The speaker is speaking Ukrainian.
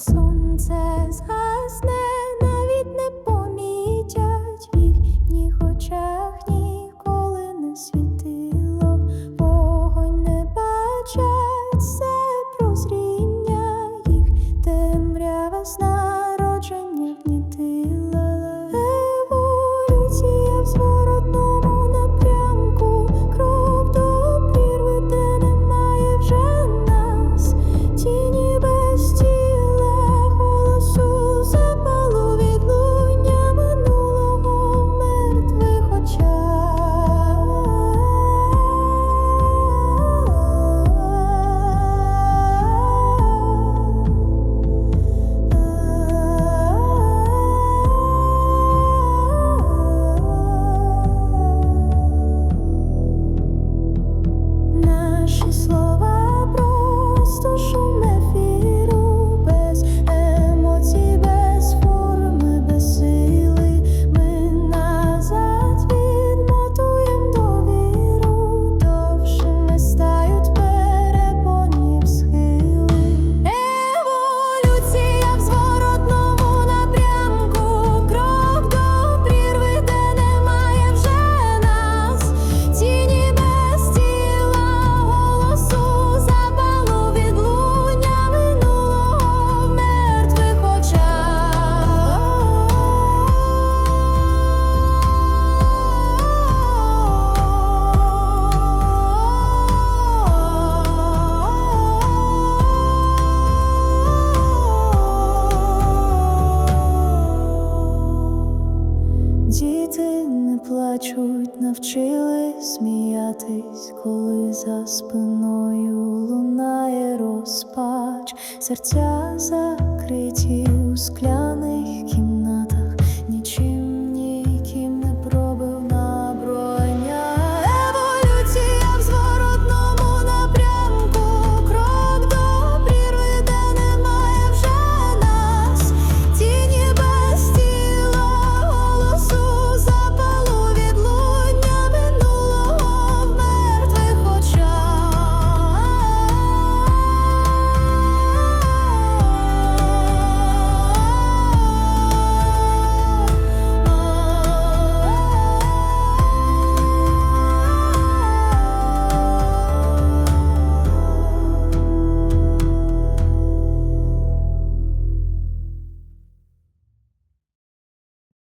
Sun says, has never. Діти не плачуть, навчили сміятись, коли за спиною лунає розпач, серця закриті у кімнатах.